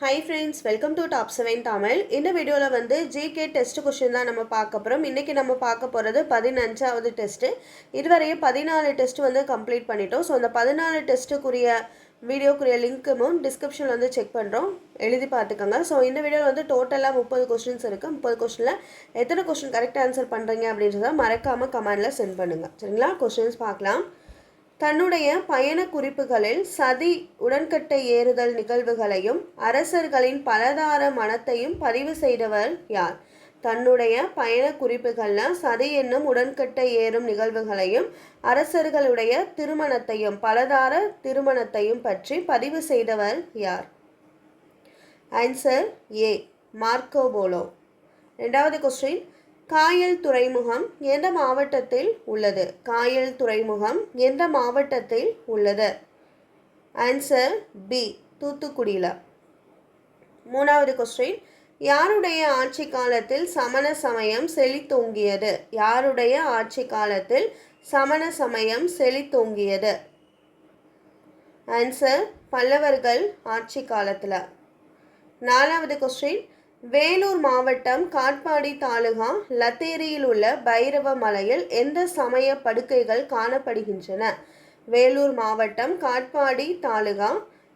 Hi friends welcome to top seven Tamil இந்த வீடியோவில் வந்து ஜிகே டெஸ்ட் கொஷின் தான் நம்ம பார்க்க போகிறோம் இன்றைக்கி நம்ம பார்க்க போகிறது பதினஞ்சாவது டெஸ்ட்டு இதுவரையும் பதினாலு டெஸ்ட் வந்து கம்ப்ளீட் பண்ணிட்டோம். ஸோ அந்த பதினாலு டெஸ்ட்டுக்குரிய வீடியோக்குரிய லிங்க்கும் டிஸ்கிரிப்ஷனில் வந்து செக் பண்ணுறோம் எழுதி பார்த்துக்கோங்க. ஸோ இந்த வீடியோவில் வந்து டோட்டலாக முப்பது கொஸ்டின்ஸ் இருக்குது முப்பது கொஸ்டினில் எத்தனை கொஸ்டின் கரெக்ட் ஆன்சர் பண்ணுறீங்க அப்படின்றத மறக்காமல் கமெண்டில் சென்ட் பண்ணுங்கள் சரிங்களா? கொஸ்டின்ஸ் பார்க்கலாம். தன்னுடைய பயண குறிப்புகளில் சதி உடன்கட்டை ஏறுதல் நிகழ்வுகளையும் அரசர்களின் பலதார மனத்தையும் பதிவு செய்தவர் யார்? தன்னுடைய பயண குறிப்புகளில் சதி என்னும் உடன்கட்டை ஏறும் நிகழ்வுகளையும் அரசர்களுடைய திருமணத்தையும் பலதார திருமணத்தையும் பற்றி பதிவு செய்தவர் யார்? Answer A Marco Polo. ரெண்டாவது கொஸ்டின் காயல் துறைமுகம் எந்த மாவட்டத்தில் உள்ளது? காயல் துறைமுகம் எந்த மாவட்டத்தில் உள்ளது? ஆன்சர் பி தூத்துக்குடியில். மூணாவது கொஸ்டின் யாருடைய ஆட்சி காலத்தில் சமண சமயம் செழித்தோங்கியது? யாருடைய ஆட்சி காலத்தில் சமண சமயம் செழித்தோங்கியது? ஆன்சர் பல்லவர்கள் ஆட்சி காலத்தில். நாலாவது கொஸ்டின் வேலூர் மாவட்டம் காட்பாடி தாலுகா லத்தேரியில் உள்ள பைரவ மலையில் எந்த சமய படுக்கைகள் காணப்படுகின்றன? வேலூர் மாவட்டம் காட்பாடி தாலுகா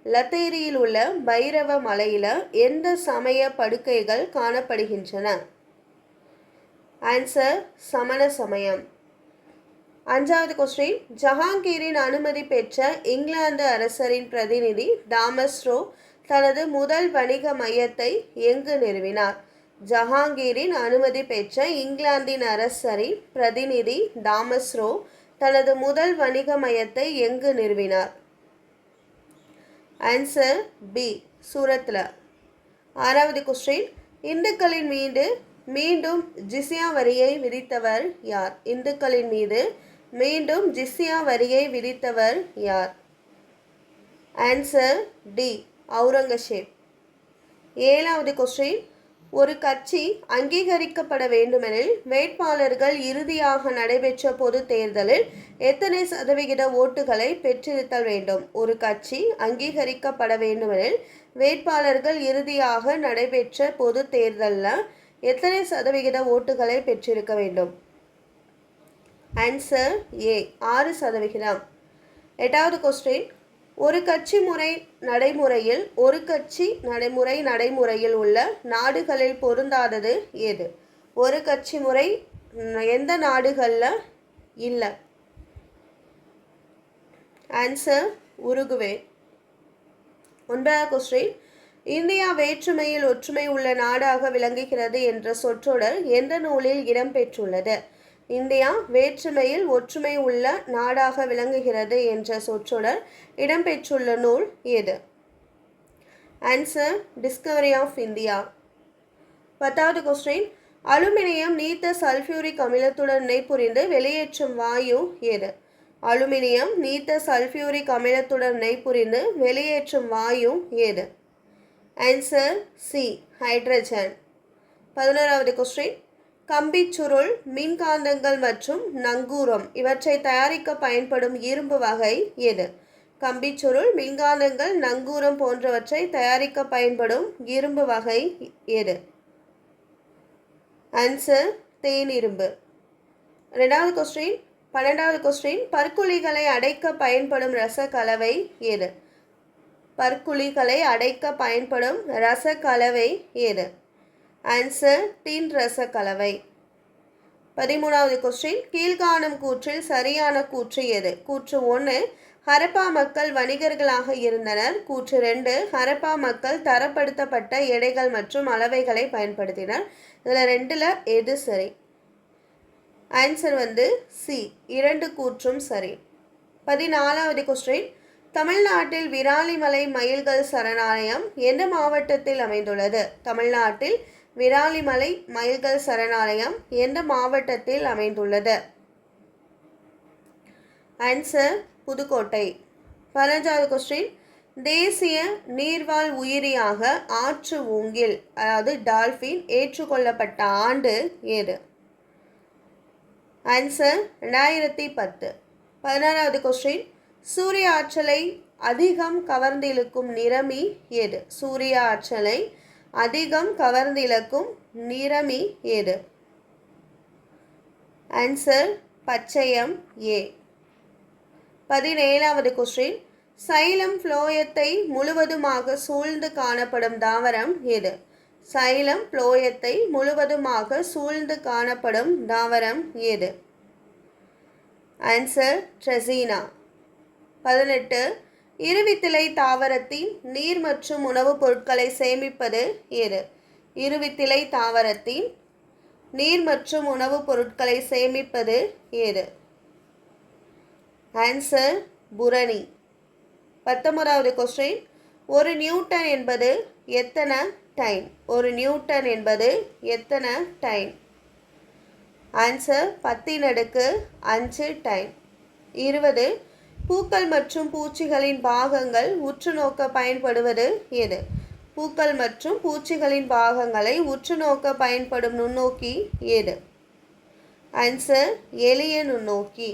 லத்தேரியில் உள்ள பைரவ மலையில் எந்த சமய படுக்கைகள் காணப்படுகின்றன? ஆன்சர் சமண சமயம். அஞ்சாவது கொஸ்டின் ஜஹாங்கீரின் அனுமதி பெற்ற இங்கிலாந்து அரசரின் பிரதிநிதி தாமஸ் ரோ தனது முதல் வணிக மையத்தை எங்கு நிறுவினார்? ஜஹாங்கீரின் அனுமதி பெற்ற இங்கிலாந்தின் அரசரின் பிரதிநிதி தாமஸ்ரோ தனது முதல் வணிக மையத்தை எங்கு நிறுவினார்? ஆன்சர் பி சூரத்தில் ஆறாவது கொஸ்டின் இந்துக்களின் மீது மீண்டும் ஜிசியா வரியை விதித்தவர் யார்? இந்துக்களின் மீது மீண்டும் ஜிஸ்யா வரியை விதித்தவர் யார்? Answer D Aurangzeb. ஏழாவது கொஸ்டின் ஒரு கட்சி அங்கீகரிக்கப்பட வேண்டுமெனில் வேட்பாளர்கள் இறுதியாக நடைபெற்ற பொது தேர்தலில் எத்தனை சதவிகித ஓட்டுகளை பெற்றிருத்தல் வேண்டும்? ஒரு கட்சி அங்கீகரிக்கப்பட வேண்டுமெனில் வேட்பாளர்கள் இறுதியாக நடைபெற்ற பொது தேர்தலில் எத்தனை சதவிகித ஓட்டுகளை பெற்றிருக்க வேண்டும்? ஆன்சர் ஏ ஆறு சதவிகிதம். எட்டாவது கொஸ்டின் ஒரு கட்சி முறை நடைமுறையில் ஒரு கட்சி நடைமுறை நடைமுறையில் உள்ள நாடுகளில் பொருந்தாதது எது ஒரு கட்சி முறை எந்த நாடுகளில் இல்லை? Answer Uruguay. ஒன்பதாவது கொஸ்டின் இந்தியா வேற்றுமையில் ஒற்றுமை உள்ள நாடாக விளங்குகிறது என்ற சொற்றொடர் எந்த நூலில் இடம்பெற்றுள்ளது இந்தியா வேற்றுமையில் ஒற்றுமை உள்ள நாடாக விளங்குகிறது என்ற சொற்றொடர் இடம்பெற்றுள்ள நூல் எது? ஆன்சர் டிஸ்கவரி ஆஃப் இந்தியா பத்தாவது கொஸ்டின் அலுமினியம் நீத்த சல்ஃபியூரிக் அமிலத்துடன் இணைப்புரிந்து வெளியேற்றும் வாயு எது? அலுமினியம் நீத்த சல்ஃபியூரிக் அமிலத்துடன் இணைப்புரிந்து வெளியேற்றும் வாயு எது? ஆன்சர் சி ஹைட்ரஜன் பதினோராவது கொஸ்டின் கம்பிச்சுருள் மின்காந்தங்கள் மற்றும் நங்கூரம் இவற்றை தயாரிக்க பயன்படும் இரும்பு வகை எது? கம்பிச்சுருள் மின்காந்தங்கள் நங்கூரம் போன்றவற்றை தயாரிக்க பயன்படும் இரும்பு வகை எது? ஆன்சர் தேனிரும்பு. ரெண்டாவது கொஸ்டின் பன்னெண்டாவது கொஸ்டின் பற்குழிகளை அடைக்க பயன்படும் ரச கலவை எது? பற்குழிகளை அடைக்க பயன்படும் ரச கலவை எது? ஆன்சர் டீன் ரச கலவை பதிமூணாவது கொஸ்டின் கீழ்காணும் கூற்றில் சரியான கூற்று எது? கூற்று ஒன்று ஹரப்பா மக்கள் வணிகர்களாக இருந்தனர். கூற்று ரெண்டு ஹரப்பா மக்கள் தரப்படுத்தப்பட்ட எடைகள் மற்றும் அளவைகளை பயன்படுத்தினர். இதில் ரெண்டில் எது சரி? ஆன்சர் வந்து சி இரண்டு கூற்றும் சரி. பதினாலாவது கொஸ்டின் தமிழ்நாட்டில் விராலிமலை மயில்கள் சரணாலயம் எந்த மாவட்டத்தில் அமைந்துள்ளது? தமிழ்நாட்டில் விராலிமலை மயில்கள் சரணாலயம் எந்த மாவட்டத்தில் அமைந்துள்ளது. ஆன்சர் புதுக்கோட்டை. பதினஞ்சாவது கொஸ்டின் தேசிய நீர்வாழ் உயிரியாக ஆற்று ஊங்கில் அதாவது டால்ஃபின் ஏற்றுக்கொள்ளப்பட்ட ஆண்டு ஏது? ஆன்சர் ரெண்டாயிரத்தி பத்து. பதினாறாவது கொஸ்டின் சூரிய ஆற்றலை அதிகம் கவர்ந்திழுக்கும் நிறமி எது சூரிய ஆற்றலை அதிகம் கவர்ந்திழக்கும் நிறமி ஏது? ஆன்சர் பச்சையம் ஏ. பதினேழாவது கொஸ்டின் சைலம் புளோயத்தை முழுவதுமாக சூழ்ந்து காணப்படும் தாவரம் எது சைலம் புளோயத்தை முழுவதுமாக சூழ்ந்து காணப்படும் தாவரம் எது ஆன்சர் ட்ரெசீனா பதினெட்டு இருவித்திலை தாவரத்தின் நீர் மற்றும் உணவுப் பொருட்களை சேமிப்பது எது இருவித்திலை தாவரத்தின் நீர் மற்றும் உணவுப் பொருட்களை சேமிப்பது ஏது ஆன்சர் புரணி. பத்தொன்பதாவது கொஸ்டின் ஒரு நியூட்டன் என்பது எத்தனை டைம்? ஒரு நியூட்டன் என்பது எத்தனை டைம்? ஆன்சர் பத்தின் அடுக்கு அஞ்சு டைம். இருபது பூக்கள் மற்றும் பூச்சிகளின் பாகங்கள் உற்று நோக்க பயன்படுவது எது? பூக்கள் மற்றும் பூச்சிகளின் பாகங்களை உற்று நோக்க பயன்படும் நுண்ணோக்கி எது? ஆன்சர் எளிய நுண்ணோக்கி.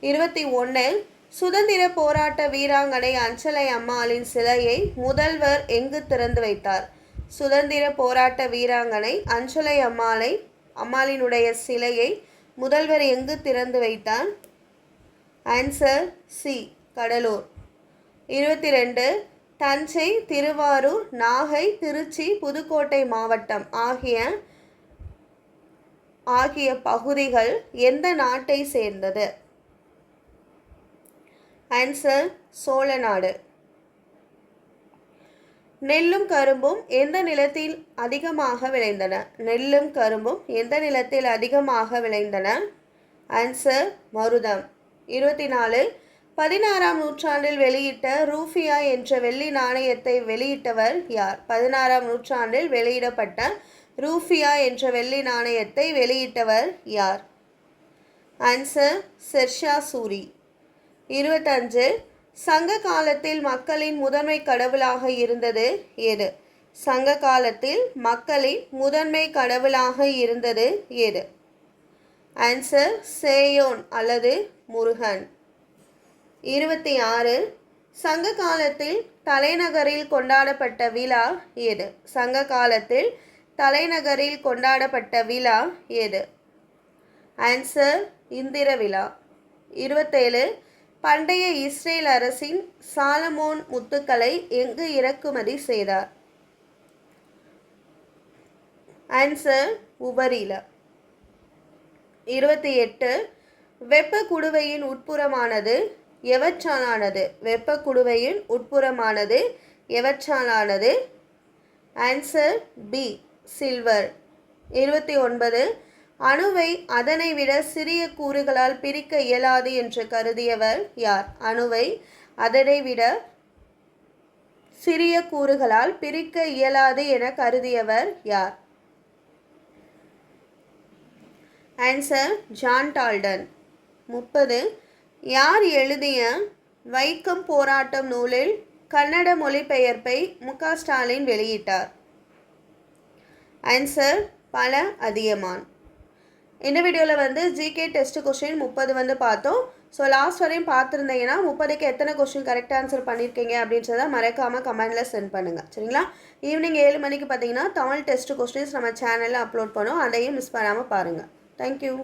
இருபத்தி ஒன்று சுதந்திர போராட்ட வீராங்கனை அஞ்சலை அம்மாளின் சிலையை முதல்வர் எங்கு திறந்து வைத்தார்? சுதந்திர போராட்ட வீராங்கனை அஞ்சலை அம்மாளை அம்மாளினுடைய சிலையை முதல்வர் எங்கு திறந்து வைத்தார்? Answer C Cuddalore. இருபத்தி ரெண்டு தஞ்சை திருவாரூர் நாகை திருச்சி புதுக்கோட்டை மாவட்டம் ஆகிய ஆகிய பகுதிகள் எந்த நாட்டை சேர்ந்தது? ஆன்சர் சோழ நாடு. நெல்லும் கரும்பும் எந்த நிலத்தில் அதிகமாக விளைந்தன? நெல்லும் கரும்பும் எந்த நிலத்தில் அதிகமாக விளைந்தன? ஆன்சர் மருதம். இருபத்தி நாலு பதினாறாம் நூற்றாண்டில் வெளியிட்ட ரூஃபியா என்ற வெள்ளி நாணயத்தை வெளியிட்டவர் யார்? பதினாறாம் நூற்றாண்டில் வெளியிடப்பட்ட ரூஃபியா என்ற வெள்ளி நாணயத்தை வெளியிட்டவர் யார்? ஆன்சர் செர்ஷா சூரி. இருபத்தஞ்சு சங்க காலத்தில் மக்களின் முதன்மை கடவுளாக இருந்தது எது? சங்க காலத்தில் மக்களின் முதன்மை கடவுளாக இருந்தது எது? ஆன்சர் சேயோன் அல்லது முருகன். இருபத்தி ஆறு சங்க காலத்தில் தலைநகரில் கொண்டாடப்பட்ட விழா எது? சங்க காலத்தில் தலைநகரில் கொண்டாடப்பட்ட விழா எது? ஆன்சர் இந்திர விழா. இருபத்தேழு பண்டைய இஸ்ரேல் அரசின் சாலமோன் முத்துக்களை எங்கு இறக்குமதி செய்தார்? ஆன்சர் உபரில. இருபத்தி எட்டு வெப்ப குடுவையின் உட்புறமானது எவற்றாலானது வெப்ப குடுவையின் உட்புறமானது எவற்றாலானது ஆன்சர் பி சில்வர் இருபத்தி ஒன்பது அணுவை அதனை விட சிறிய கூறுகளால் பிரிக்க இயலாது என்று கருதியவர் யார்? அணுவை அதனை விட சிறிய கூறுகளால் பிரிக்க இயலாது என கருதியவர் யார்? ஆன்சர் ஜான் டால்டன் முப்பது. யார் எழுதிய வைக்கம் போராட்டம் நூலில் கன்னட மொழிபெயர்ப்பை மு க ஸ்டாலின் வெளியிட்டார்? ஆன்சர் பல அதியமான். இந்த வீடியோவில் வந்து ஜிகே டெஸ்ட் கொஷின் முப்பது வந்து பார்த்தோம். ஸோ லாஸ்ட் வரையும் பார்த்துருந்தீங்கன்னா முப்பதுக்கு எத்தனை கொஷின் கரெக்ட் ஆன்சர் பண்ணியிருக்கீங்க அப்படின்றத மறக்காமல் கமெண்டில் சென்ட் பண்ணுங்கள் சரிங்களா? ஈவினிங் ஏழு மணிக்கு பார்த்தீங்கன்னா தமிழ் டெஸ்ட் கொஸ்டின்ஸ் நம்ம சேனலில் அப்லோட் பண்ணோம் அதையும் மிஸ் பண்ணாமல் பாருங்கள் தேங்க்யூ